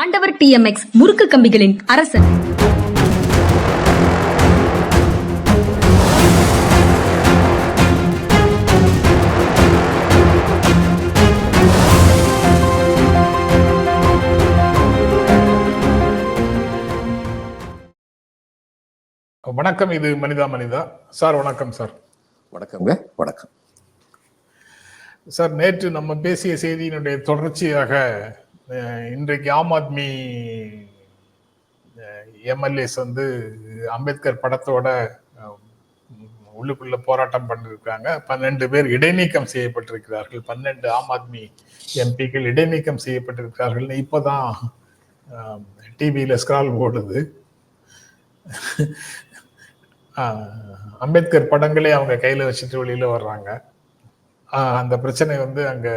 ஆண்டவர் டிஎம்எக்ஸ் முறுக்கு கம்பிகளின் அரசன். வணக்கம் இது மனிதா மனிதா. சார் வணக்கம் சார். வணக்கங்க வணக்கம். சார் நேற்று நம்ம பேசிய செய்தியினுடைய தொடர்ச்சியாக இன்றைக்கு ஆம் ஆத்மி எம்எல்ஏஸ் வந்து அம்பேத்கர் படத்தோட உள்ளுக்குள்ள போராட்டம் பண்ணிருக்காங்க. பன்னெண்டு பேர் இடைநீக்கம் செய்யப்பட்டிருக்கிறார்கள். பன்னெண்டு ஆம் ஆத்மி எம்பிக்கள் இடைநீக்கம் செய்யப்பட்டிருக்கிறார்கள் இப்போதான் டிவியில ஸ்கிரால் ஓடுது. அம்பேத்கர் படங்களே அவங்க கையில வச்சுட்டு வெளியில வர்றாங்க. அந்த பிரச்சனை வந்து அங்க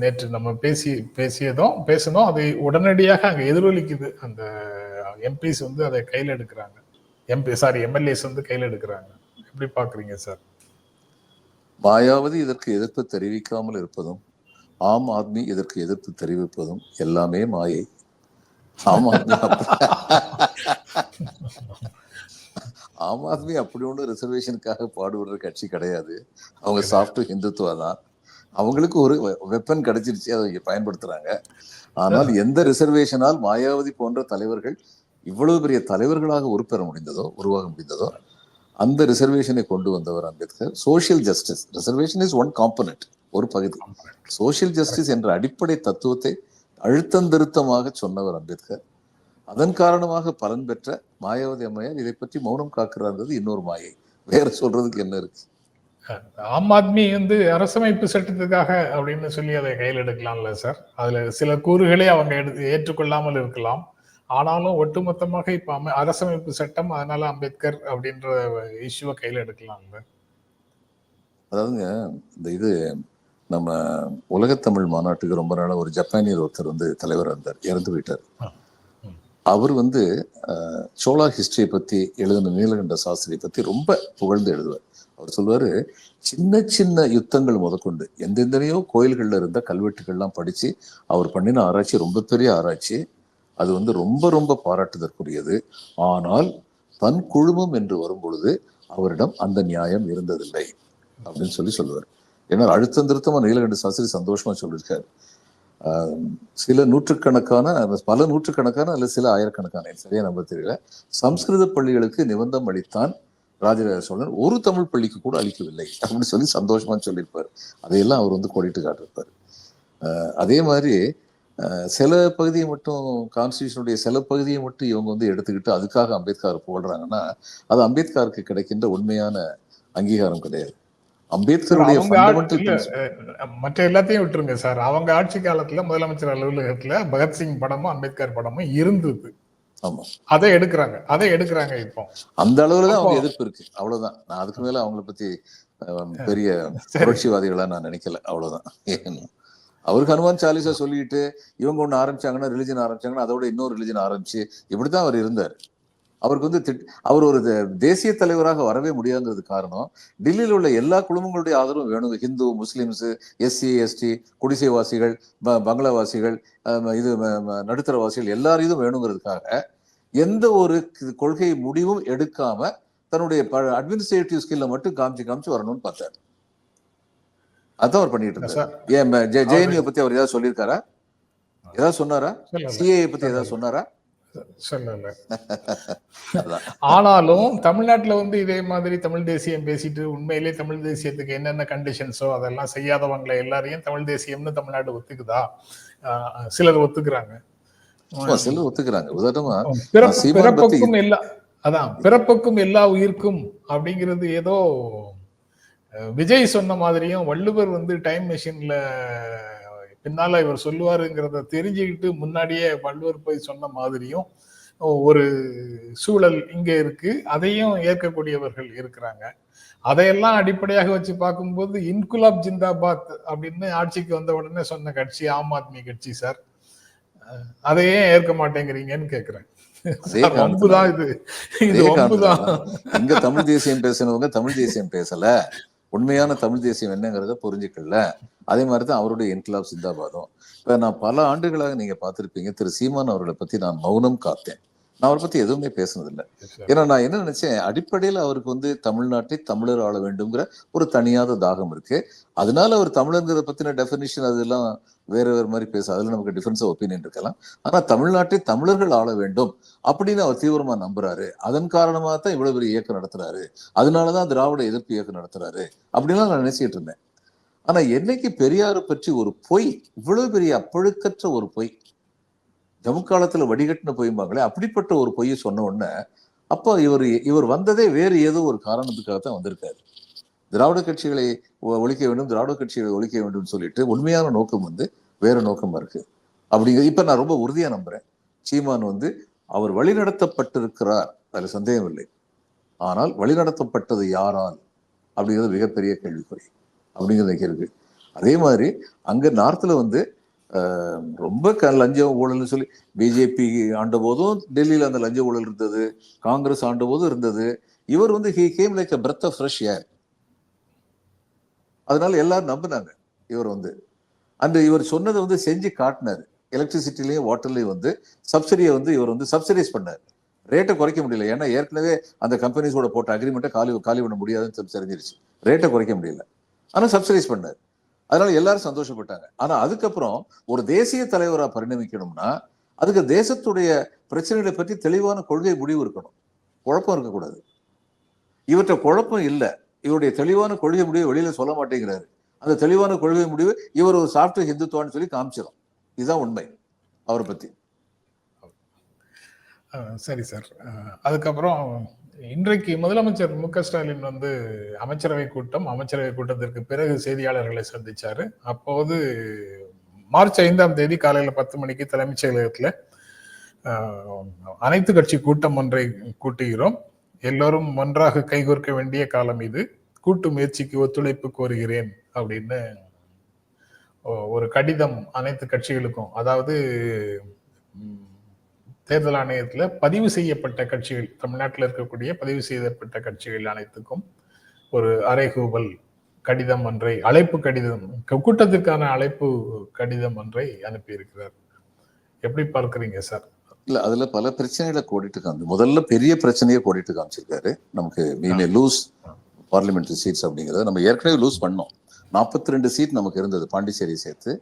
நேற்று நம்ம பேசி பேசியதும் பேசணும் அது உடனடியாக அங்க எதிரொலிக்குது. அந்த எம்பிஸ் வந்து அதை கையில எடுக்கிறாங்க. எம்பி சாரி எம்எல்ஏஸ் வந்து கையில எடுக்கிறாங்க. எப்படி பாக்குறீங்க சார்? மாயாவதி இதற்கு எதிர்ப்பு தெரிவிக்காமல் இருப்பதும் ஆம் ஆத்மி இதற்கு எதிர்ப்பு தெரிவிப்பதும் எல்லாமே மாயை. ஆம் ஆத்மி ஆம் ஆத்மி அப்படி ஒன்றும் ரிசர்வேஷனுக்காக பாடுபடுற கட்சி கிடையாது. அவங்க சாஃப்ட் ஹிந்துத்துவா தான். அவங்களுக்கு ஒரு வெப்பன் கிடைச்சிருச்சு அதை பயன்படுத்துறாங்க. ஆனால் எந்த ரிசர்வேஷனால் மாயாவதி போன்ற தலைவர்கள் இவ்வளவு பெரிய தலைவர்களாக உருப்பெற முடிந்ததோ உருவாக முடிந்ததோ அந்த ரிசர்வேஷனை கொண்டு வந்தவர் Ambedkar. Social justice reservation is one component ஒரு பகுதி. சோசியல் ஜஸ்டிஸ் என்ற அடிப்படை தத்துவத்தை அழுத்தந்திருத்தமாக சொன்னவர் அம்பேத்கர். அதன் காரணமாக பலன் பெற்ற மாயாவதி அம்மையார் இதை பற்றி மௌனம் காக்கிறார்ன்றது இன்னொரு மாயை. வேற சொல்றதுக்கு என்ன இருக்கு? ஆம் ஆத்மி வந்து அரசமைப்பு சட்டத்துக்காக அப்படின்னு சொல்லி அதை கையில் எடுக்கலாம்ல சார்? அதுல சில கூறுகளே அவங்க எடுத்து ஏற்றுக்கொள்ளாமல் இருக்கலாம். ஆனாலும் ஒட்டுமொத்தமாக இப்ப அம- அரசமைப்பு சட்டம் அதனால அம்பேத்கர் அப்படின்ற இஷ்யூவை கையில் எடுக்கலாம்ல. அதாவதுங்க இந்த இது நம்ம உலகத்தமிழ் மாநாட்டுக்கு ரொம்ப நாளா ஒரு ஜப்பானியர் ஒருத்தர் வந்து தலைவர் இருந்தார் இறந்து போயிட்டார். அவர் வந்து சோழா ஹிஸ்டரியை பத்தி எழுதின நீலகண்ட சாஸ்திரியை பத்தி ரொம்ப புகழ்ந்து எழுதுவார். அவர் சொல்வாரு சின்ன சின்ன யுத்தங்கள் முதற்கொண்டு எந்தெந்தனையோ கோயில்கள்ல இருந்த கல்வெட்டுகள்லாம் படிச்சு அவர் பண்ணின ஆராய்ச்சி ரொம்ப பெரிய ஆராய்ச்சி. அது வந்து ரொம்ப ரொம்ப பாராட்டுதற்குரியது. ஆனால் தன் குழுமம் என்று வரும் பொழுது அவரிடம் அந்த நியாயம் இருந்ததில்லை அப்படின்னு சொல்லி சொல்லுவார். ஏன்னா அழுத்த திருத்தமா நீலகண்ட சாஸ்திரி சந்தோஷமா சொல்லியிருக்காரு. ஆஹ் சில நூற்றுக்கணக்கான பல நூற்றுக்கணக்கான அல்ல சில ஆயிரக்கணக்கான சரியா நம்ப தெரியல சம்ஸ்கிருத பள்ளிகளுக்கு நிபந்தம் அளித்தான் ராஜராஜ சோழன் ஒரு தமிழ் பள்ளிக்கு கூட அளிக்கவில்லை அப்படின்னு சொல்லி சந்தோஷமா சொல்லியிருப்பார். அதையெல்லாம் அவர் வந்து கோடிட்டு காட்டிருப்பார் அதே மாதிரி சில பகுதியை மட்டும் கான்ஸ்டியூஷனுடைய சில பகுதியை மட்டும் இவங்க வந்து எடுத்துக்கிட்டு அதுக்காக அம்பேத்கர் புகழ்றாங்கன்னா அது அம்பேத்கருக்கு கிடைக்கின்ற உண்மையான அங்கீகாரம் கிடையாது. அம்பேத்கருடைய மற்ற எல்லாத்தையும் விட்டுருங்க சார். அவங்க ஆட்சி காலத்துல முதலமைச்சர் அலுவலகத்துல பகத்சிங் படமும் அம்பேத்கர் படமும் இருந்தது. அதை எடுக்கிறாங்க அதை எடுக்கிறாங்க இப்போ. அந்த அளவுல தான் அவங்க எதிர்ப்பு இருக்கு. அவ்வளவுதான். நான் அதுக்கு மேல அவங்கள பத்தி பெரிய புரட்சிவாதிகளா நான் நினைக்கல. அவ்வளவுதான். அவருக்கு ஹனுமான் சாலிசா சொல்லிட்டு இவங்க ஒண்ணு ஆரம்பிச்சாங்கன்னா ரிலிஜன் ஆரம்பிச்சாங்கன்னா அதோட இன்னொரு ரிலிஜன் ஆரம்பிச்சு இப்படித்தான் அவர் இருந்தார். அவருக்கு வந்து அவர் ஒரு தேசிய தலைவராக வரவே முடியாதுங்கிறது காரணம் டெல்லியில் உள்ள எல்லா குடும்பங்களுடைய ஆதரவும் வேணும் ஹிந்து முஸ்லிம்ஸ் எஸ்சி எஸ்டி குடிசைவாசிகள் பங்களாவாசிகள் இது நடுத்தரவாசிகள் எல்லாரையும் வேணுங்கிறதுக்காக எந்த ஒரு கொள்கை முடிவும் எடுக்காம தன்னுடைய அட்மினிஸ்ட்ரேட்டிவ் ஸ்கில்ல மட்டும் காமிச்சு காமிச்சு வரணும்னு பார்த்தார். அதான் அவர் பண்ணிட்டு இருந்தார். ஏன் ஜெயனியை பத்தி அவர் ஏதாவது சொல்லியிருக்காரா? ஏதாவது சொன்னாரா? சிஏ பத்தி ஏதாவது சொன்னாரா? ஆனாலும் தமிழ்நாட்டுல வந்து இதே மாதிரி தமிழ் தேசியம் பேசிட்டு உண்மையிலே தமிழ் தேசியத்துக்கு என்னென்ன கண்டிஷன்ஸோ அதெல்லாம் செய்யாதவங்களை எல்லாரையும் தமிழ் தேசியம்னு தமிழ்நாடு ஒத்துக்குதா? சிலர் ஒத்துக்கிறாங்க. சிலர் ஒத்துக்கிறாங்க. உதாரணமா பிறப்புக்கும் எல்லா அதான் பிறப்புக்கும் எல்லா உயிர்க்கும் அப்படிங்கிறது ஏதோ விஜய் சொன்ன மாதிரியும் வள்ளுவர் வந்து டைம் மெஷின்ல பின்னால இவர் சொல்லுவாருங்கிறத தெரிஞ்சுக்கிட்டு முன்னாடியே வள்ளுவர் போய் சொன்ன மாதிரியும் ஒரு சூழல் இங்க இருக்கு. அதையும் ஏற்கக்கூடியவர்கள் இருக்கிறாங்க. அதையெல்லாம் அடிப்படையாக வச்சு பார்க்கும்போது இன்குலாப் ஜிந்தாபாத் அப்படின்னு ஆட்சிக்கு வந்த உடனே சொன்ன கட்சி ஆம் ஆத்மி கட்சி சார். அதையே ஏற்க மாட்டேங்கிறீங்கன்னு கேக்குறேன். இது? இங்க தமிழ் தேசியம் பேசினவங்க தமிழ் தேசியம் பேசல. உண்மையான தமிழ் தேசியம் என்னங்கிறத புரிஞ்சுக்கல. அதே மாதிரி தான் அவருடைய இன்கிலாப் சிந்தாபாதம். இப்ப நான் பல ஆண்டுகளாக நீங்க பார்த்துருப்பீங்க. திரு சீமான் அவர்களை பத்தி நான் மௌனம் காத்தேன். நான் அவரை பத்தி எதுவுமே பேசுனதில்லை. ஏன்னா நான் என்ன நினைச்சேன் அடிப்படையில் அவருக்கு வந்து தமிழ்நாட்டை தமிழர் ஆள வேண்டும்ங்கிற ஒரு தனியாத தாகம் இருக்கு. அதனால அவர் தமிழங்கிறத பத்தின டெஃபினிஷன் அதெல்லாம் வேற வேற மாதிரி பேச அதுல நமக்கு டிஃபரன்ஸ் ஒப்பீனியன் இருக்கலாம். ஆனா தமிழ்நாட்டை தமிழர்கள் ஆள வேண்டும் அப்படின்னு அவர் தீவிரமா நம்புறாரு. அதன் காரணமாக தான் இவ்வளவு பெரிய இயக்கம் நடத்துறாரு. அதனாலதான் திராவிட எதிர்ப்பு இயக்கம் நடத்துறாரு. அப்படின்லாம் நான் நினைச்சிட்டு இருந்தேன். ஆனா என்னைக்கு பெரியாரை பற்றி ஒரு பொய் இவ்வளவு பெரிய அப்பழுக்கற்ற ஒரு பொய் ஜம்மு காலத்தில் வடிகட்டின பொய்ம்பாங்களே அப்படிப்பட்ட ஒரு பொய்யை சொன்ன உடனே அப்போ இவர் இவர் வந்ததே வேறு ஏதோ ஒரு காரணத்துக்காக தான் வந்திருக்காரு. திராவிட கட்சிகளை ஒழிக்க வேண்டும் திராவிட கட்சிகளை ஒழிக்க வேண்டும் சொல்லிட்டு உண்மையான நோக்கம் வந்து வேற நோக்கமா இருக்கு. அப்படிங்கிறது இப்போ நான் ரொம்ப உறுதியாக நம்புறேன். சீமான் வந்து அவர் வழிநடத்தப்பட்டிருக்கிறார் அதில் சந்தேகம் இல்லை. ஆனால் வழிநடத்தப்பட்டது யாரால்? அப்படிங்கிறது மிகப்பெரிய கேள்விக்குறி. அப்படிங்கிறது கேள்வி. அதே மாதிரி அங்கே நார்த்தில் வந்து ரொம்ப க லஞ்சம் ஊழல்னு சொல்லி பிஜேபி ஆண்ட போதும் டெல்லியில் அந்த லஞ்ச ஊழல் இருந்தது காங்கிரஸ் ஆண்ட போதும் இருந்தது. இவர் வந்து he came like a breath of fresh air அதனால எல்லாரும் நம்பினாங்க இவர் வந்து. அந்த இவர் சொன்னதை வந்து செஞ்சு காட்டினார். எலக்ட்ரிசிட்டிலையும் வாட்டர்லையும் வந்து சப்சிடியை வந்து இவர் வந்து சப்சிடைஸ் பண்ணார். ரேட்டை குறைக்க முடியல. ஏன்னா ஏற்கனவே அந்த கம்பெனிஸோட போட்ட அக்ரிமெண்ட்டை காலி காலி பண்ண முடியாதுன்னு தெரிஞ்சிருச்சு. ரேட்டை குறைக்க முடியல. ஆனால் சப்சிடைஸ் பண்ணார். அதனால எல்லாரும் சந்தோஷப்பட்டாங்க. ஆனா அதுக்கப்புறம் ஒரு தேசிய தலைவரா பரிணமிக்கணும்னா அதுக்கு தேசத்துடைய பிரச்சனைகளை பற்றி தெளிவான கொள்கை முடிவு இருக்கணும். குழப்பம் இருக்கக்கூடாது. இவற்றை குழப்பம் இல்லை. இவருடைய தெளிவான கொள்கை முடிவை வெளியில சொல்ல மாட்டேங்கிறாரு. அந்த தெளிவான கொள்கை முடிவு இவர் ஒரு சாஃப்ட்வேர் ஹிந்துத்துவான்னு சொல்லி காமிச்சிடும் இதுதான் உண்மை. அவரை பத்தி. சரி சார். அதுக்கப்புறம் இன்றைக்கு முதலமைச்சர் மு க ஸ்டாலின் வந்து அமைச்சரவை கூட்டம் அமைச்சரவை கூட்டத்திற்கு பிறகு செய்தியாளர்களை சந்திச்சாரு. அப்போது மார்ச் ஐந்தாம் தேதி காலையில் பத்து மணிக்கு தலைமைச் செயலகத்தில் அனைத்து கட்சி கூட்டம் ஒன்றை கூட்டுகிறோம். எல்லோரும் ஒன்றாக கைகோர்க்க வேண்டிய காலம் இது. கூட்டு முயற்சிக்கு ஒத்துழைப்பு கோருகிறேன் அப்படின்னு ஒரு கடிதம் அனைத்து கட்சிகளுக்கும் அதாவது தேர்தல் ஆணையத்தில் பதிவு செய்யப்பட்ட கட்சிகள் தமிழ்நாட்டில் இருக்கக்கூடிய பதிவு செய்யப்பட்ட கட்சிகள் அனைத்துக்கும் ஒரு அறைகூவல் கடிதம் ஒன்றை அழைப்பு கடிதம் கூட்டத்திற்கான அழைப்பு கடிதம் ஒன்றை அனுப்பியிருக்கிறார். எப்படி பார்க்குறீங்க சார்? இல்ல அதுல பல பிரச்சனைகளை கோடிட்டு காமி முதல்ல பெரிய பிரச்சனையை கோடிட்டு காமிச்சிருக்காரு. நமக்கு மீமே லூஸ் பார்லிமெண்ட்ரி சீட்ஸ் அப்படிங்கிறத நம்ம ஏற்கனவே லூஸ் பண்ணோம். நாற்பத்தி ரெண்டு சீட் நமக்கு இருந்தது பாண்டிச்சேரி சேர்த்து.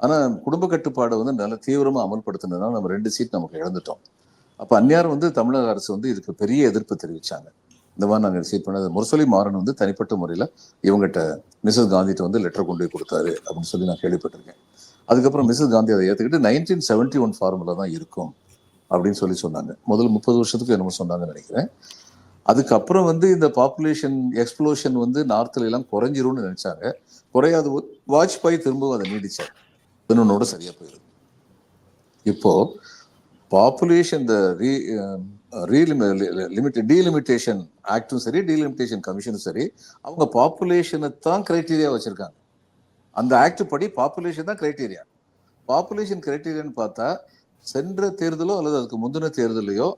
ஆனால் குடும்ப கட்டுப்பாடை வந்து நல்ல தீவிரமாக அமல்படுத்தினதுனால நம்ம ரெண்டு சீட் நமக்கு இழந்துட்டோம். அப்போ அந்நியார் வந்து தமிழக அரசு வந்து இதுக்கு பெரிய எதிர்ப்பு தெரிவித்தாங்க இந்த மாதிரி நாங்கள் ரிசீவ் பண்ணது முரசொலி மாறன் வந்து தனிப்பட்ட முறையில் இவங்ககிட்ட மிஸ்ஸஸ் காந்திட்ட வந்து லெட்டர் கொண்டு போய் கொடுத்தாரு அப்படின்னு சொல்லி நான் கேள்விப்பட்டிருக்கேன். அதுக்கப்புறம் மிஸ்ஸஸ் காந்தி அதை ஏற்றுக்கிட்டு நைன்டீன் செவன்டி ஒன் ஃபார்முலா தான் இருக்கும் அப்படின்னு சொல்லி சொன்னாங்க. முதல்ல முப்பது வருஷத்துக்கு என்னமோ சொன்னாங்கன்னு நினைக்கிறேன். அதுக்கப்புறம் வந்து இந்த பாப்புலேஷன் எக்ஸ்ப்ளோஷன் வந்து நார்த்துல எல்லாம் குறைஞ்சிரும்னு நினைச்சாங்க. குறையாது. வாஜ்பாய் திரும்பவும் அதை நீடிச்சார். பதினொன்னோட சரியா போயிடும் இப்போ பாப்புலேஷன் இந்த ரீ லிமிட் டீலிமிட்டேஷன் ஆக்டும் சரி டீலிமிட்டேஷன் கமிஷனும் சரி அவங்க பாப்புலேஷனை தான் கிரைட்டீரியா வச்சிருக்காங்க. அந்த ஆக்ட் படி பாப்புலேஷன் தான் கிரைட்டீரியா பாப்புலேஷன் கிரைட்டீரியான்னு பார்த்தா சென்ற தேர்தலோ அல்லது அதுக்கு முந்தின தேர்தலையோ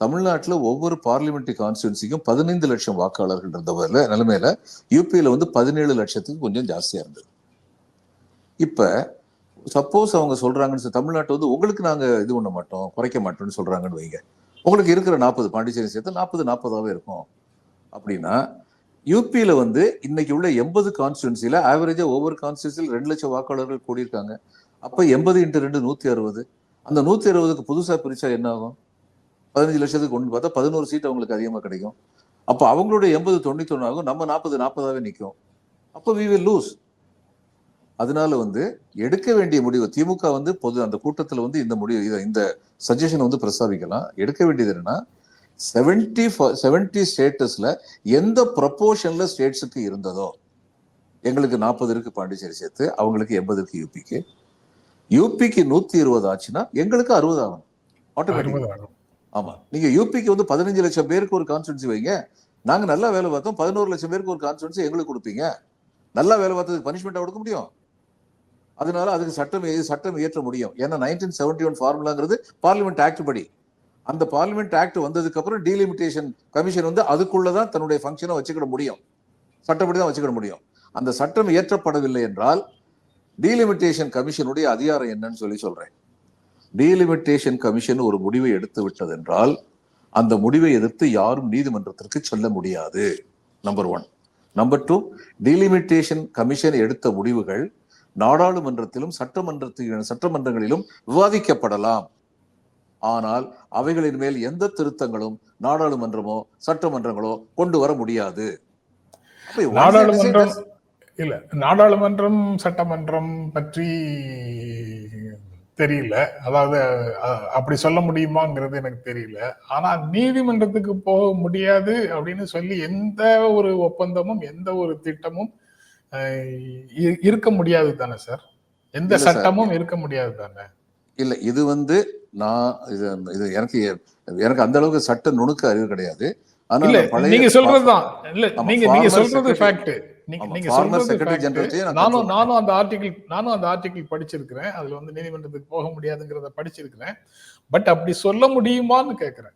தமிழ்நாட்டில் ஒவ்வொரு பார்லிமெண்ட்ரி கான்ஸ்டியூன்சிக்கும் பதினைந்து லட்சம் வாக்காளர்கள் இருந்த நிலைமையில யூபியில் வந்து பதினேழு லட்சத்துக்கு கொஞ்சம் ஜாஸ்தியாக இருந்தது. இப்போ சப்போஸ் அவங்க சொல்றாங்கன்னு சொல்லி தமிழ்நாட்டு வந்து உங்களுக்கு நாங்க இது பண்ண மாட்டோம் குறைக்க மாட்டோம்னு சொல்றாங்கன்னு வைங்க. உங்களுக்கு இருக்கிற நாற்பது பாண்டிச்சேரி சேர்த்து நாற்பது நாற்பதாவே இருக்கும். அப்படின்னா யூபியில வந்து இன்னைக்கு உள்ள எண்பது கான்ஸ்டியூன்சில ஆவரேஜா ஒவ்வொரு கான்ஸ்டுவன்சியில் ரெண்டு லட்சம் வாக்காளர்கள் கூடியிருக்காங்க. அப்ப எண்பது இன்ட்டு ரெண்டு நூத்தி அறுபது. அந்த நூத்தி அறுபதுக்கு புதுசா பிரிச்சா என்ன ஆகும்? பதினஞ்சு லட்சத்துக்கு கொண்டு பார்த்தா பதினோரு சீட் அவங்களுக்கு அதிகமாக கிடைக்கும். அப்போ அவங்களுடைய எண்பது தொண்ணூத்தி ஒன்று ஆகும் நம்ம நாற்பது நாற்பதாவே நிற்கும் அப்போ வி வில் லூஸ் அதனால வந்து எடுக்க வேண்டிய முடிவு திமுக வந்து பொது அந்த கூட்டத்துல வந்து இந்த முடிவு இந்த சஜஷன் வந்து பிரஸ்தாபிக்கலாம். எடுக்க வேண்டியது என்னன்னா செவன்டி செவன்டி ஸ்டேட்டஸ்ல எந்த ப்ரப்போர்ஷன்ல ஸ்டேட்ஸுக்கு இருந்ததோ எங்களுக்கு நாற்பது இருக்கு பாண்டிச்சேரி சேர்த்து அவங்களுக்கு எண்பது இருக்கு யூபிக்கு யூபிக்கு நூத்தி இருபது ஆச்சுன்னா எங்களுக்கு அறுபது ஆகும் ஆட்டோமேட்டிக் ஆமா. நீங்க யூபிக்கு வந்து பதினஞ்சு லட்சம் பேருக்கு ஒரு கான்ஸ்டுவன்சி வைங்க. நாங்க நல்லா வேலை பார்த்தோம் பதினோரு லட்சம் பேருக்கு ஒரு கான்ஸ்டுவன்சி எங்களுக்கு கொடுப்பீங்க. நல்லா வேலை பார்த்ததுக்கு பனிஷ்மெண்டா கொடுக்க முடியும். அதனால அதுக்கு சட்டம் சட்டம் இயற்ற முடியும். ஏன்னா நைன்டீன் செவன்டி ஒன் ஃபார்முலாங்கிறது பார்லிமெண்ட் ஆக்ட் படி. அந்த பார்லிமெண்ட் ஆக்ட் வந்ததுக்கு அப்புறம் டீலிமிட்டேஷன் கமிஷன் வந்து அதுக்குள்ளதான் தன்னுடைய ஃபங்க்ஷனை வச்சுக்கிட முடியும். சட்டப்படி தான் வச்சுக்கிட முடியும். அந்த சட்டம் இயற்றப்படவில்லை என்றால் டீலிமிட்டேஷன் கமிஷனுடைய அதிகாரம் என்னன்னு சொல்லி சொல்றேன். டீலிமிட்டேஷன் கமிஷன் ஒரு முடிவை எடுத்து விட்டது என்றால் அந்த முடிவை எதிர்த்து யாரும் நீதிமன்றத்திற்கு செல்ல முடியாது. Number one number two delimitation commission எடுத்த முடிவுகள் நாடாளுமன்றத்திலும் சட்டமன்றத்திலும் சட்டமன்றங்களிலும் விவாதிக்கப்படலாம். ஆனால் அவைகளின் மேல் எந்த திருத்தங்களும் நாடாளுமன்றமோ சட்டமன்றங்களோ கொண்டு வர முடியாது. நாடாளுமன்றம் இல்ல நாடாளுமன்றம் சட்டமன்றம் பற்றி தெரியல. அதாவது அப்படி சொல்ல முடியுமாங்கிறது எனக்கு தெரியல. ஆனா நீதிமன்றத்துக்கு போக முடியாது அப்படின்னு சொல்லி எந்த ஒரு ஒப்பந்தமும் எந்த ஒரு திட்டமும் இருக்க முடியாது தானே சார்? எந்த. சட்டமும் இருக்க முடியாது தானே? இல்ல இது வந்து நான் இது எனக்கு எனக்கு அந்த அளவுக்கு சட்ட நுணுக்க அறிவு கிடையாது. ஆனா நீங்க சொல்றதுதான் இல்ல நீங்க நீங்க சொல்றது ஃபேக்ட் நீங்க நானும் நானும் அந்த ஆர்டிகிள் நானும் அந்த ஆர்டிகிள் படிச்சிருக்கிறேன். அதுல வந்து நீதிமன்றத்துக்கு போக முடியாதுங்கிறத படிச்சிருக்கிறேன். பட் அப்படி சொல்ல முடியுமான்னு கேக்குறேன்.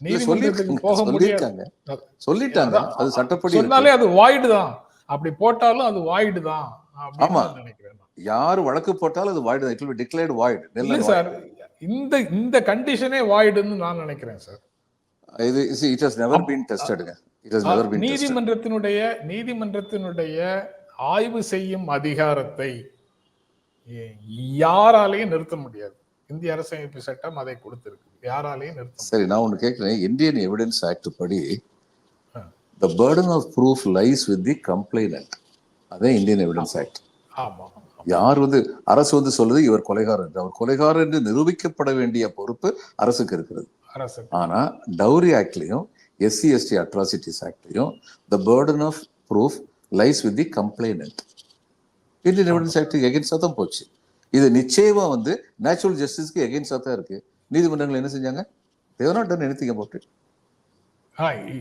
நீதிமன்றத்துக்கு போக முடியாது. சொல்லிட்டாங்க அது சட்டப்படி சொன்னாலே. அது வாய்டு தான். அப்படி போட்டாலும் அது வாய்டு தான் ஆமா. நான் நினைக்கிறேன் நான். யாரு வழக்கு போட்டாலும் அது void it will declared void இல்ல சார் இந்த இந்த கண்டிஷனே வாய்டுன்னு நான் நினைக்கிறேன் சார் இது இட் ஹஸ் நெவர் பீன் டெஸ்டடுங்க இட் ஹஸ் நெவர் பீன் நீதிமன்றத்தினுடைய நீதிமன்றத்தினுடைய ஆய்வு செய்யும் அதிகாரத்தை யாராலையும் நிறுத்த முடியாது இந்திய அரசமைப்பு சட்டம் அதை கொடுத்திருக்கு யாராலையும் நிறுத்த. சரி நான் ஒண்ணு கேட்கிறேன் இந்தியன் எவிடன்ஸ் ஆக்ட் படி. The burden of proof lies with the complainant அதே இந்தியன் எவிடன்ஸ் ஆக்ட் யார் வந்து அரசு வந்து சொல்லுது இவர் கொலைகாரர். அவர் கொலைகாரர் என்று நிரூபிக்கப்பட வேண்டிய பொறுப்பு அரசுக்கு இருக்கிறது. ஆனா டவுரி ஆக்ட்லயும் SC ST atrocities ஆக்ட்லயும் the burden of proof lies with the complainant Indian evidence act எகென்ஸ்டா தான் போச்சு. இது நிச்சயமா வந்து நேச்சுரல் ஜஸ்டிஸ்க்கு எகென்ஸ்டா தான் இருக்கு. நீதிமன்றங்கள் என்ன செஞ்சாங்க? Done anything about it. ஆ,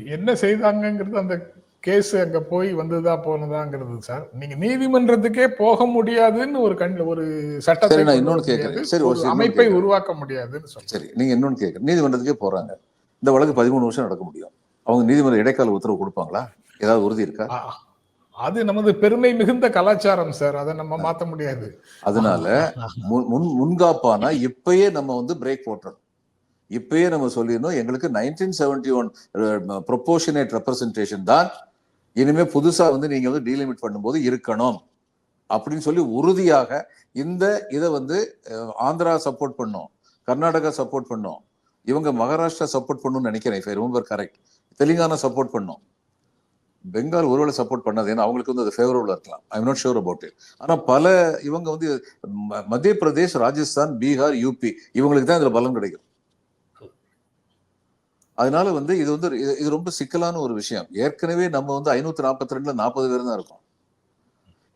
என்ன செய்தாங்கங்கிறது அந்த கேஸ் அங்க போய் வந்ததா போனதாங்கிறது சார். நீங்க நீதிமன்றத்துக்கே போக முடியாதுன்னு ஒரு கண் ஒரு சட்டத்தை நான் இன்னொன்னு கேட்கிறேன். சரி, ஒரு அமைப்பை கேட்கிறேன். உருவாக்க முடியாதுன்னு சொல்றேன். சரி நீங்க இன்னொன்னு கேட்க நீதிமன்றத்துக்கே போறாங்க. இந்த வழக்கு பதிமூணு வருஷம் நடக்க முடியும். அவங்க நீதிமன்ற இடைக்கால உத்தரவு கொடுப்பாங்களா? ஏதாவது உறுதி இருக்கா? அது நமது பெருமை மிகுந்த கலாச்சாரம் சார். அதை நம்ம மாத்த முடியாது. அதனால முன் முன்- முன்காப்பானா இப்பயே நம்ம வந்து பிரேக் போட்டுறோம் இப்பயே நம்ம சொல்லிடணும் எங்களுக்கு nineteen seventy one proportionate representation தான். இனிமே புதுசா வந்து நீங்க வந்து டீலிமிட் பண்ணும்போது இருக்கணும். அப்படின்னு சொல்லி உறுதியாக இந்த இதை வந்து ஆந்திரா சப்போர்ட் பண்ணும் கர்நாடகா சப்போர்ட் பண்ணும். இவங்க மகாராஷ்டிரா சப்போர்ட் பண்ணும்னு நினைக்கிறேன் if I correct Telangana support பண்ணும். பெங்கால் ஒருவேளை சப்போர்ட் பண்ணாது ஏன்னா அவங்களுக்கு வந்து அது ஃபேவரபுளாக இருக்கலாம். I not sure about it ஆனால் பல இவங்க வந்து ம- மத்திய பிரதேஷ் ராஜஸ்தான் பீகார் யூபி இவங்களுக்கு தான் இதில் பலம் கிடைக்கும். அதனால வந்து இது வந்து இது- இது ரொம்ப சிக்கலான ஒரு விஷயம். ஏற்கனவே நம்ம வந்து ஐநூத்தி நாற்பத்தி ரெண்டுல நாற்பது பேர் தான் இருக்கோம்.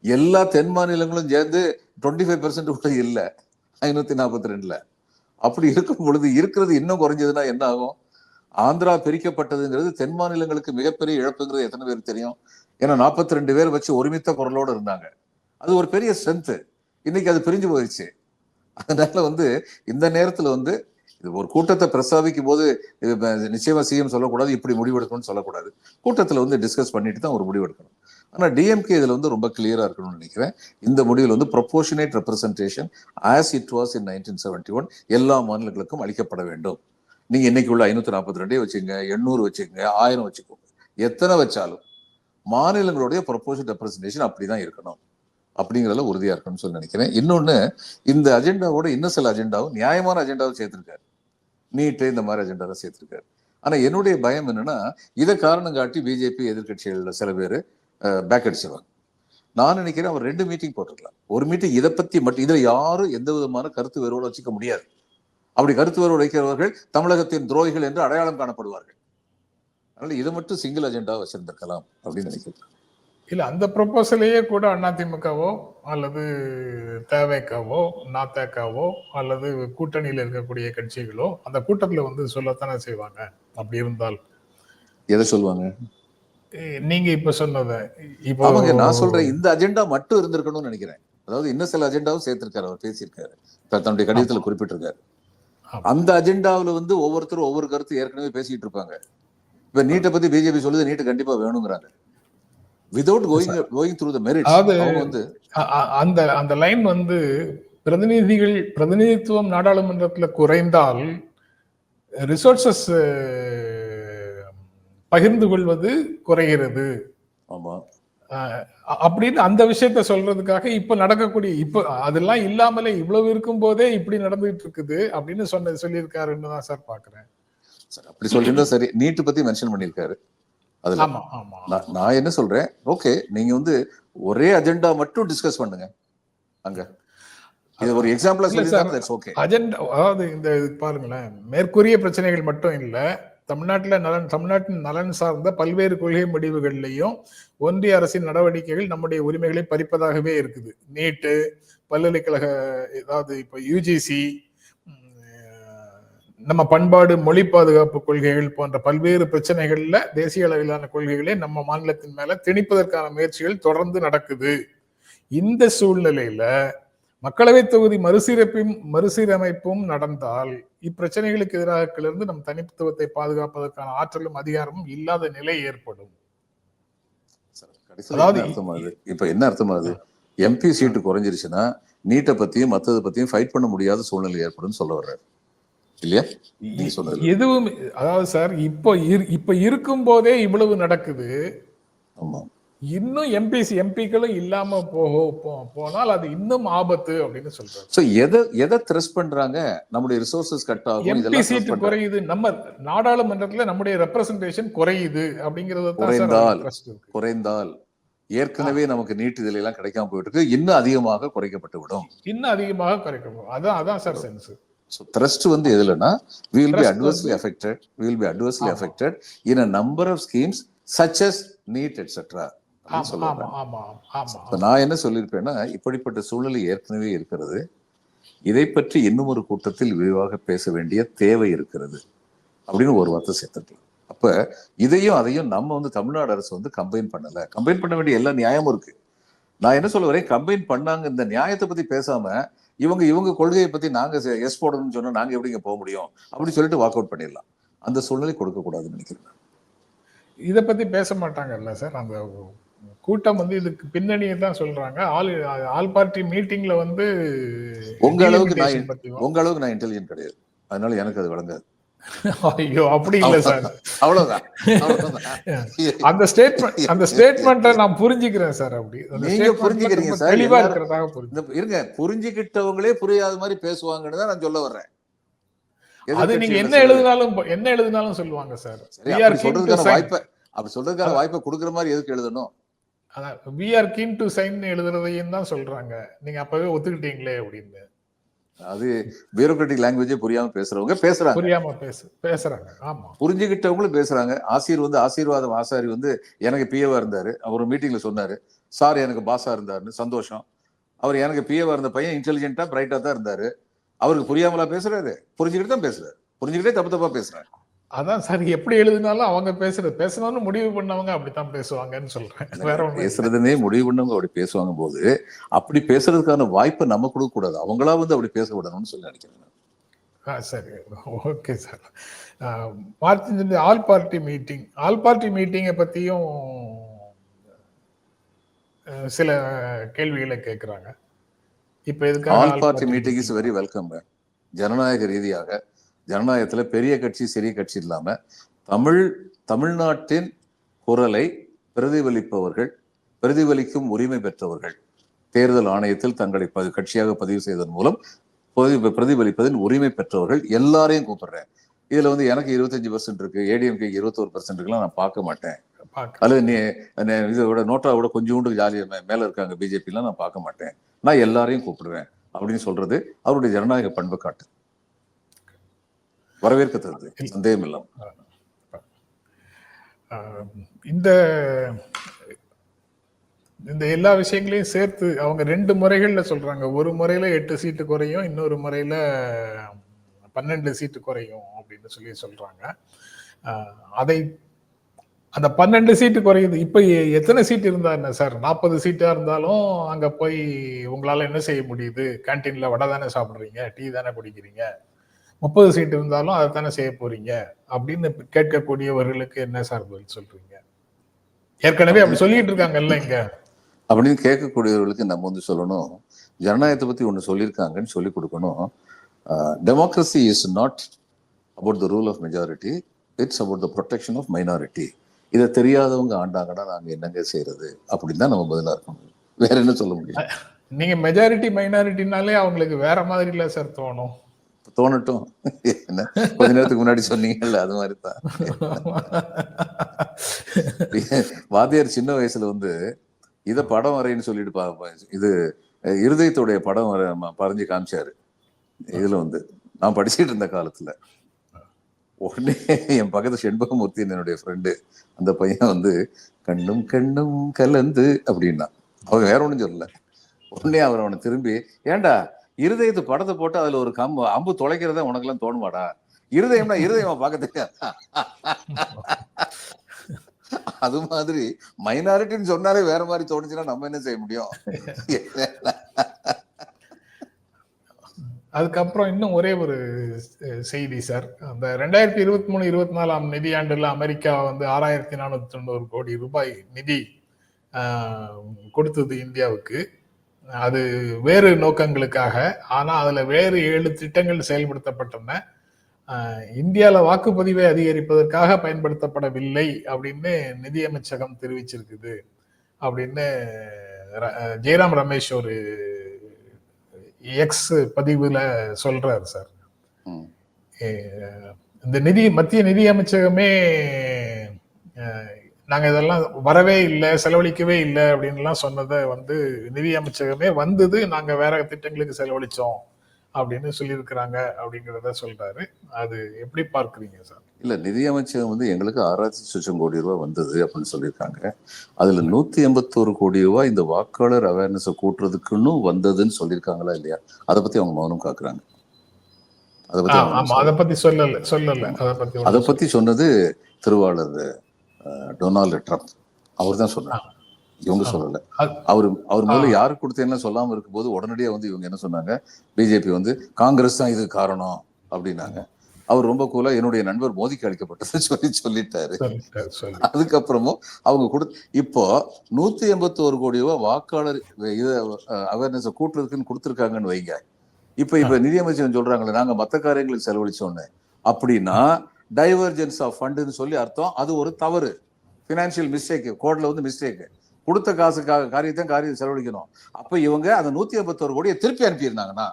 எல்லா தென் மாநிலங்களும் சேர்ந்து டுவெண்ட்டி ஃபைவ் பெர்சென்ட் கூட இல்லை ஐநூத்தி நாற்பத்தி ரெண்டுல அப்படி இருக்கும் பொழுது இருக்கிறது இன்னும் குறைஞ்சதுன்னா என்ன ஆகும்? ஆந்திரா பிரிக்கப்பட்டதுங்கிறது தென் மாநிலங்களுக்கு மிகப்பெரிய இழப்புங்கிறது எத்தனை பேருக்கு தெரியும்? ஏன்னா நாற்பத்தி ரெண்டு பேர் வச்சு ஒருமித்த குரலோடு இருந்தாங்க. அது ஒரு பெரிய ஸ்ட்ரென்த்து இன்னைக்கு அது பிரிஞ்சு போயிடுச்சு அதனால வந்து இந்த நேரத்தில் வந்து இது ஒரு கூட்டத்தை பிரஸ்தாபிக்கும் போது நிச்சயமா சிஎம் சொல்லக்கூடாது இப்படி முடிவெடுக்கணும்னு சொல்லக்கூடாது. கூட்டத்துல வந்து டிஸ்கஸ் பண்ணிட்டு தான் ஒரு முடிவெடுக்கணும். ஆனா டிஎம்கே இதுல வந்து ரொம்ப கிளியரா இருக்கணும்னு நினைக்கிறேன். இந்த முடிவில் வந்து proportionate representation as it was in nineteen seventy one எல்லா மாநிலங்களுக்கும் அளிக்கப்பட வேண்டும். நீங்க இன்னைக்கு உள்ள ஐநூத்தி நாற்பத்தி ரெண்டே வச்சுங்க எண்ணூறு வச்சுக்கோங்க ஆயிரம் வச்சுக்கோங்க. எத்தனை வச்சாலும் மாநிலங்களுடைய ப்ரொபோஷன் ரெப்ரசன்டேஷன் அப்படிதான் இருக்கணும். அப்படிங்கிறதுல உறுதியா இருக்கணும்னு சொல்லி நினைக்கிறேன். இன்னொன்னு இந்த அஜெண்டாவோட இன்னும் சில அஜெண்டாவும் நியாயமான அஜெண்டாவும் சேர்த்திருக்காரு. நீட்டு இந்த மாதிரி அஜெண்டாவை சேர்த்துருக்காரு. ஆனா என்னுடைய பயம் என்னன்னா இதை காரணம் காட்டி பிஜேபி எதிர்க்கட்சிகள்ல சில பேர் பேக் அடிச்சிருவாங்க. நான் நினைக்கிறேன் அவர் ரெண்டு மீட்டிங் போட்டிருக்கலாம். ஒரு மீட்டிங் இதை பத்தி மட்டும் இதில் யாரும் எந்த விதமான கருத்து வேறுபாடு வச்சுக்க முடியாது. அப்படி கருத்து வேறுபாடு வைக்கிறவர்கள் தமிழகத்தின் துரோகிகள் என்று அடையாளம் காணப்படுவார்கள். அதனால இதை மட்டும் சிங்கிள் அஜெண்டாக வச்சிருந்திருக்கலாம் அப்படின்னு நினைக்கிறேன். இல்ல அந்த ப்ரொபோசலையே கூட அதிமுகவோ அல்லது தேவைக்காவோ நாத்தக்காவோ அல்லது கூட்டணியில் இருக்கக்கூடிய கட்சிகளோ அந்த கூட்டத்துல வந்து சொல்லத்தானே செய்வாங்க. அப்படி இருந்தால். எதை சொல்லுவாங்க நீங்க இப்ப சொன்னத. இப்போ அவங்க நான் சொல்றேன் இந்த அஜெண்டா மட்டும் இருந்திருக்கணும்னு நினைக்கிறேன். அதாவது இன்னும் சில அஜெண்டாவும் சேர்த்திருக்காரு அவர் பேசியிருக்காரு. தன்னுடைய கடிதத்துல குறிப்பிட்டிருக்காரு. அந்த அஜெண்டாவுல வந்து ஒவ்வொருத்தரும் ஒவ்வொரு கருத்து ஏற்கனவே பேசிட்டு இருப்பாங்க. இப்ப நீட்டை பத்தி பிஜேபி சொல்லுது நீட்டு கண்டிப்பா வேணுங்கிறாங்க. Without going going through the merit வந்து அந்த அந்த லைன் வந்து பிரதிநிதிகள் பிரதிநிதித்துவம் நாடாளுமன்றத்துல குறைந்தால் ரிசோர்சஸ் பகிர்ந்து கொள்வது குறைகிறது. அப்படின்னு அந்த விஷயத்த சொல்றதுக்காக இப்ப நடக்கக்கூடிய இப்ப அதெல்லாம் இல்லாமலே இவ்வளவு இருக்கும் போதே இப்படி நடந்துகிட்டு இருக்குது அப்படின்னு சொன்ன சொல்லியிருக்காருன்னு தான் சார் பாக்குறேன். அப்படி சொல்லியிருந்தா சரி நீட்டு பத்தி மென்ஷன் பண்ணியிருக்காரு. அதுல. நான் என்ன சொல்றேன்? ஓகே நீங்க வந்து ஒரே அஜெண்டா மட்டும் டிஸ்கஸ் பண்ணுங்க. அங்க. இது ஒரு எக்ஸாம்பிளா சொல்லி ஓகே அஜெண்டா அதாவது இந்த இது பாருங்களேன். மேற்கூறிய பிரச்சனைகள் மட்டும் இல்ல தமிழ்நாட்டுல நலன் தமிழ்நாட்டின் நலன் சார்ந்த பல்வேறு கொள்கை முடிவுகள்லையும் ஒன்றிய அரசின் நடவடிக்கைகள் நம்முடைய உரிமைகளை பறிப்பதாகவே இருக்குது. நீட்டு பல்கலைக்கழக ஏதாவது இப்போ யூஜிசி நம்ம பண்பாடு மொழி பாதுகாப்பு கொள்கைகள் போன்ற பல்வேறு பிரச்சனைகள்ல தேசிய அளவிலான கொள்கைகளை நம்ம மாநிலத்தின் மேல திணிப்பதற்கான முயற்சிகள் தொடர்ந்து நடக்குது. இந்த சூழ்நிலையில மக்களவை தொகுதி மறுசீரமைப்பும் மறுசீரமைப்பும் நடந்தால் இப்பிரச்சனைகளுக்கு எதிராக கிளர்ந்து நம் தனித்துவத்தை பாதுகாப்பதற்கான ஆற்றலும் அதிகாரமும் இல்லாத நிலை ஏற்படும். என்ன இப்ப என்ன அர்த்தமாகுது? எம்பி சீட்டு குறைஞ்சிருச்சுன்னா நீட்டை பத்தியும் மத்தத பத்தியும் ஃபைட் பண்ண முடியாத சூழ்நிலை ஏற்படும் சொல்ல வர்றாரு. இல்லையா? எதுவும் அதாவது சார் இப்போ இப்ப இருக்கும் போதே இவ்வளவு நடக்குது. இன்னும் எம்பிசி எம்பிக்களும் இல்லாம போக போனால் அது இன்னும் ஆபத்து அப்படின்னு சொல்றாரு சோ எதை எதை த்ரெஸ் பண்றாங்க? நம்முடைய ரிசோர்சஸ் கட் ஆகும் எம்பி பண்றாங்க. குறையுது. நம்ம நாடாளுமன்றத்துல நம்முடைய ரெப்ரசன்டேஷன் குறையுது அப்படிங்கறது குறைந்தால். குறைந்தால் ஏற்கனவே நமக்கு நீட் இதுல எல்லாம் கிடைக்காம போயிட்டு இருக்கு. இன்னும் அதிகமாக குறைக்கப்பட்டு விடும். இன்னும் அதிகமாக குறைக்கணும் அதான் அதான் சார் சென்ஸ் ஸோ த்ரஸ்ட் வந்து எதுலன்னா will be adversely affected will be adversely. Affected in a number of schemes such as NEET etcetera நான் என்ன சொல்லியிருப்பேன்னா இப்படிப்பட்ட சூழ்நிலை ஏற்கனவே இருக்கிறது. இதை பற்றி இன்னும் ஒரு கூட்டத்தில் விரிவாக பேச வேண்டிய தேவை இருக்கிறது அப்படின்னு ஒரு வார்த்தை சேர்த்துக்கலாம் அப்ப இதையும் அதையும் நம்ம வந்து தமிழ்நாடு அரசு வந்து கம்பைன் பண்ணல. கம்பைன் பண்ண வேண்டிய எல்லா நியாயமும் இருக்கு. நான் என்ன சொல்ல வரேன்? கம்பைன் பண்ணாங்க இந்த நியாயத்தை பத்தி பேசாம இவங்க இவங்க கொள்கையை பத்தி நாங்க எஸ் போடணும்னு சொன்னா நாங்க எப்படிங்க போக முடியும்? அப்படி சொல்லிட்டு வாக் அவுட் பண்ணிடலாம். அந்த சூழ்நிலை கொடுக்க கூடாதுன்னு நினைக்கிறேன் இத பத்தி பேச மாட்டாங்கல்ல சார்? அந்த கூட்டம் வந்து இதுக்கு பின்னணியை தான் சொல்றாங்க. ஆல் ஆல் பார்ட்டி மீட்டிங்ல வந்து உங்க அளவுக்கு நான் உங்க அளவுக்கு நான் இன்டெலிஜென்ட் கிடையாது. அதனால எனக்கு அது வழங்காது ஐயோ அப்படி இல்ல சார். அவ்வளவுதான். அந்த ஸ்டேட்மெண்ட் அந்த ஸ்டேட்மெண்ட்டை நான் புரிஞ்சுக்கிறேன் சார் அப்படி. நீங்க புரிஞ்சுக்கிறீங்க சார். தெளிவா இருக்கிறதாக புரிஞ்சு இருங்க புரிஞ்சுக்கிட்டவங்களே புரியாத மாதிரி பேசுவாங்கன்னு தான் நான் சொல்ல வர்றேன். அது நீங்க என்ன. எழுதினாலும் என்ன எழுதினாலும் சொல்லுவாங்க சார். சரி, We are அப்படி keen to சொல்றதுக்கான. வாய்ப்பை அப்படி சொல்றதுக்கான வாய்ப்பை கொடுக்குற மாதிரி எதுக்கு எழுதணும்? அதான் we are keen to sign எழுதுறதையும் தான் சொல்றாங்க. நீங்க அப்பவே ஒத்துக்கிட்டீங்களே அப்படின்னு. அது பியூரோக்ராட்டிக் லாங்குவேஜே புரியாம பேசுறவங்க பேசுறாங்க. புரியாம பேசு பேசுறாங்க. ஆமா. புரிஞ்சுக்கிட்டவங்களும் பேசுறாங்க. ஆசிர் வந்து ஆசீர்வாதம் ஆசாரி வந்து எனக்கு பிஏவா இருந்தாரு. அவர் மீட்டிங்ல சொன்னாரு. சார் எனக்கு பாஸா இருந்தாருன்னு சந்தோஷம். அவர் எனக்கு பிஏவா இருந்த பையன் இன்டெலிஜென்ட்டா பிரைட்டா தான் இருந்தாரு. அவருக்கு புரியாமலா பேசுறாரு? புரிஞ்சுக்கிட்டு தான் பேசுறாரு. புரிஞ்சுக்கிட்டே தப்பு தப்பா பேசுறாரு. அதான் சார் எப்படி எழுதினாலும் அவங்க பேசுறது. பேசணும்னு முடிவு பண்ணவங்க அப்படித்தான் பேசுவாங்கன்னு சொல்றேன். வேற. பேசுறதுனே முடிவு பண்ணவங்க அப்படி பேசுவாங்க போது அப்படி பேசுறதுக்கான வாய்ப்பை நம்ம கொடுக்க கூடாது. அவங்களா வந்து அப்படி பேச விடணும்னு சொல்லி நினைக்கிறேன் ஆ, சரி. Okay sir. March all party meeting. All party மீட்டிங்கை பத்தியும் அஹ், சில கேள்விகளை கேட்குறாங்க இப்போ எதுக்காக all party meeting is very welcome ஜனநாயக ரீதியாக ஜனநாயகத்துல பெரிய கட்சி சிறிய கட்சி இல்லாம தமிழ் தமிழ்நாட்டின் குரலை பிரதிபலிப்பவர்கள் பிரதிபலிக்கும் உரிமை பெற்றவர்கள் தேர்தல் ஆணையத்தில் தங்களை ப- கட்சியாக பதிவு செய்வதன் மூலம் பிரதி- பிரதிபலிப்பதின் உரிமை பெற்றவர்கள் எல்லாரையும் கூப்பிடுறேன். இதுல வந்து எனக்கு இருபத்தஞ்சு பர்சன்ட் இருக்கு ஏடிஎம்கே இருபத்தோரு பர்சன்ட் இருக்குலாம் நான் பார்க்க மாட்டேன். அல்லது நீ இதோட நோட்டாவோட கொஞ்சோண்டு ஜாலியா மே- மேல இருக்காங்க பிஜேபிலாம் நான் பார்க்க மாட்டேன். நான் எல்லாரையும் கூப்பிடுவேன் அப்படின்னு சொல்றது அவருடைய ஜனநாயக பண்பு காட்டு வரவேற்கத்தக்கது. சந்தேகம் இல்லாம ஆஹ் இந்த இந்த எல்லா விஷயங்களையும் சேர்த்து அவங்க ரெண்டு முறைகள்ல சொல்றாங்க. ஒரு முறையில எட்டு சீட்டு குறையும் இன்னொரு முறையில பன்னெண்டு சீட்டு குறையும் அப்படின்னு சொல்லி சொல்றாங்க. அதை அந்த பன்னெண்டு சீட்டு குறையுது. இப்ப எத்தனை சீட் இருந்தா என்ன சார்? நாற்பது சீட்டா இருந்தாலும் அங்க போய் உங்களால என்ன செய்ய முடியுது? கேன்டீன்ல வடை தானே சாப்பிடுறீங்க டீ தானே குடிக்கிறீங்க? முப்பது சீட் இருந்தாலும் அதை தானே செய்ய போறீங்க? அப்படின்னு கேட்கக்கூடியவர்களுக்கு என்ன சார் பதில் சொல்றீங்க? ஏற்கனவே அப்படி சொல்லிட்டு இருக்காங்கல்ல இங்க. அப்படின்னு கேட்கக்கூடியவர்களுக்கு நம்ம வந்து சொல்லணும். ஜனநாயகத்தை பத்தி ஒண்ணு சொல்லியிருக்காங்கன்னு சொல்லி கொடுக்கணும். Democracy is not about the rule of majority it's about the protection of minority இதை தெரியாதவங்க ஆண்டாங்கன்னா நாங்க என்னங்க செய்யறது? அப்படின்னு தான் நம்ம பதிலா இருக்கணும். வேற என்ன சொல்ல முடியும்? நீங்க மெஜாரிட்டி மைனாரிட்டினாலே அவங்களுக்கு வேற மாதிரி இல்ல சார் தோணும். தோணட்டும். என்ன? கொஞ்ச நேரத்துக்கு முன்னாடி சொன்னீங்கல்ல அது மாதிரி தான் வாத்தியார் சின்ன வயசுல வந்து இதை படம் வரைன்னு சொல்லிட்டு பா- பா- இது இருதயத்துடைய படம் வர பறஞ்சு காமிச்சாரு. இதுல வந்து நான் படிச்சுட்டு இருந்த காலத்துல. உடனே என் பக்கத்து செண்பகமூர்த்தி என்னுடைய ஃப்ரெண்டு அந்த பையன் வந்து கண்ணும் கண்ணும் கலந்து அப்படின்னா. அவன் வேற ஒண்ணும் சொல்லல. உடனே அவர் அவனை திரும்பி ஏன்டா இருதயத்து படத்தை போட்டு அதுல ஒரு கம்பு அம்பு தொலைக்கிறத உனக்கு எல்லாம் தோணுமாடா? இருதயம்னா இருதயமா பார்க்க தெரியாது அது மாதிரி மைனாரிட்டின்னு சொன்னாலே வேற மாதிரி தோணுச்சுன்னா நம்ம என்ன செய்ய முடியும்? அதுக்கப்புறம் இன்னும் ஒரே ஒரு செய்தி சார். அந்த ரெண்டாயிரத்தி இருபத்தி மூணு இருபத்தி நாலாம் நிதியாண்டுல அமெரிக்கா வந்து ஆறாயிரத்தி நானூத்தி தொண்ணூறு கோடி ரூபாய் நிதி கொடுத்தது இந்தியாவுக்கு. அது வேறு நோக்கங்களுக்காக ஆனா அதுல வேறு ஏழு திட்டங்கள் செயல்படுத்தப்பட்டன. ஆஹ், இந்தியால வாக்குப்பதிவை அதிகரிப்பதற்காக பயன்படுத்தப்படவில்லை அப்படின்னு நிதி அமைச்சகம் தெரிவிச்சிருக்குது அப்படின்னு ஜெயராம் ரமேஷ் ஒரு எக்ஸ் பதிவுல சொல்றாரு சார். இந்த நிதி மத்திய நிதி அமைச்சகமே அஹ், நாங்க இதெல்லாம் வரவே இல்லை செலவழிக்கவே இல்லை அப்படின்லாம் சொன்னதை வந்து நிதி அமைச்சகமே வந்தது நாங்க வேற திட்டங்களுக்கு செலவழிச்சோம் அப்படின்னு சொல்லியிருக்கிறாங்க அப்படிங்கிறத சொல்றாரு. அது எப்படி பார்க்கறீங்க சார்? இல்ல நிதி அமைச்சகம் வந்து எங்களுக்கு ஆறாயிரத்தி சொச்சம் கோடி ரூபாய் வந்தது அப்படின்னு சொல்லியிருக்காங்க. அதுல நூத்தி எண்பத்தோரு கோடி ரூபாய் இந்த வாக்காளர் அவேர்னஸ் கூட்டுறதுக்குன்னு வந்ததுன்னு சொல்லியிருக்காங்களா இல்லையா? அதை பத்தி அவங்க மௌனம் காக்குறாங்க. அதை பத்தி அதை பத்தி சொல்லல சொல்லல. அதை பத்தி ஒண்ணும் அதை பத்தி சொன்னது திருவாளர் டொனால்டு ட்ரம்ப். அவர் தான் சொன்னார். இவங்க சொல்லல. அவர் அவர் முதல்ல யாருக்கு கொடுத்தேன்னு சொல்லாம இருக்கும்போது உடனடியா வந்து இவங்க என்ன சொன்னாங்க? பிஜேபி வந்து காங்கிரஸ் தான் இது காரணம். அப்படின்னாங்க. அவர் ரொம்ப கூலா என்னுடைய நண்பர் மோதிக்கு அளிக்கப்பட்டது சொல்லி சொல்லிட்டாரு. சொல்லிட்டாரு, சொல்லி அதுக்கப்புறமும் அவங்க கொடு இப்போ நூத்தி எண்பத்தி ஒரு கோடி ரூபாய் வாக்காளர் இதை அவேர்னஸ் கூட்டுறதுக்குன்னு கொடுத்துருக்காங்கன்னு வைங்க. இப்ப இப்ப நிதியமைச்சர் சொல்றாங்களே நாங்க மத்த காரியங்களுக்கு செலவழிச்சோன்னு அப்படின்னா டைவர்ஜென்ஸ் ஆஃப் ஃபண்டுன்னு சொல்லி அர்த்தம். அது ஒரு தவறு. ஃபினான்ஷியல் மிஸ்டேக் கோட்ல வந்து மிஸ்டேக்கு கொடுத்த காசுக்காக காரியத்தை காரியம் செலவழிக்கணும். அப்ப இவங்க அந்த நூத்தி ஐம்பத்தோரு கோடியை திருப்பி அனுப்பியிருந்தாங்கன்னா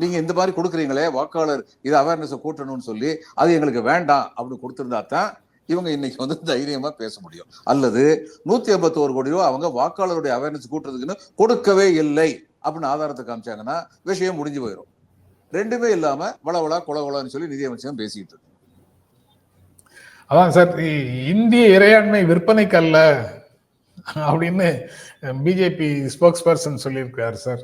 நீங்க இந்த மாதிரி கொடுக்குறீங்களே வாக்காளர் இது அவேர்னஸ் கூட்டணும்னு சொல்லி அது எங்களுக்கு வேண்டாம் அப்படின்னு கொடுத்துருந்தா தான் இவங்க இன்னைக்கு வந்து தைரியமா பேச முடியும். அல்லது நூத்தி ஐம்பத்தோரு கோடி அவங்க வாக்காளருடைய அவேர்னஸ் கூட்டுறதுக்குன்னு கொடுக்கவே இல்லை அப்படின்னு ஆதாரத்தை காமிச்சாங்கன்னா விஷயம் முடிஞ்சு போயிடும் ரெண்டுமே இல்லாம வளவளா கொலவளான்னு சொல்லி நிதியமைச்சகம் பேசிக்கிட்டு இருக்கு. அதான் சார் இந்திய இறையாண்மை விற்பனைக்கு அல்ல அப்படின்னு பிஜேபி ஸ்போக்ஸ் பர்சன் சொல்லியிருக்காரு சார்.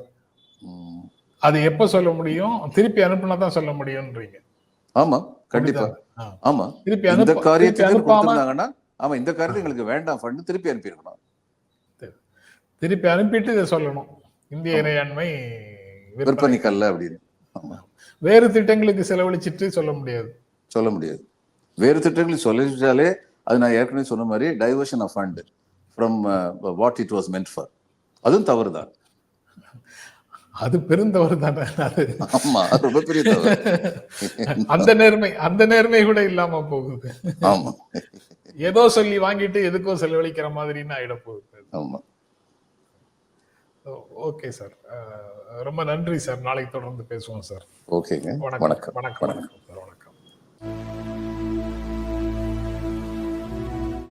அது எப்ப சொல்ல முடியும்? திருப்பி அனுப்புனா தான் சொல்ல முடியும்ன்றீங்க. ஆமா கண்டிப்பா. ஆமா. திருப்பி இந்த காரியத்துக்கு அனுப்பாம கொடுத்திருந்தாங்கன்னா ஆமா இந்த காரியத்துக்கு எங்களுக்கு வேண்டாம் ஃபண்ட் திருப்பி அனுப்பியிருக்கணும். திருப்பி அனுப்பிட்டு இதை சொல்லணும். இந்திய இறையாண்மை விற்பனை விற்பனைக்கல்ல. அப்படின்னு. ஆமா. வேறு திட்டங்களுக்கு செலவழிச்சிட்டு சொல்ல முடியாது. சொல்ல முடியாது. வேறு திட்டங்களை சொல்லிட்டாலே அது நான் ஏற்கனவே சொன்ன மாதிரி diversion of fund from what it was meant for அதுவும் தவறு தான் அது பெருந்தவறு தானே அது ஆமா ரொம்ப பெரிய அந்த நேர்மை அந்த நேர்மை கூட இல்லாம போகுது. ஆமா. ஏதோ சொல்லி வாங்கிட்டு எதுக்கோ செலவழிக்கிற மாதிரின்னு ஆயிட போகுது. ஆமா. Okay sir. ரொம்ப நன்றி சார். நாளைக்கு தொடர்ந்து பேசுவோம் சார். ஓகேங்க. வணக்கம். வணக்கம். வணக்கம் வணக்கம்.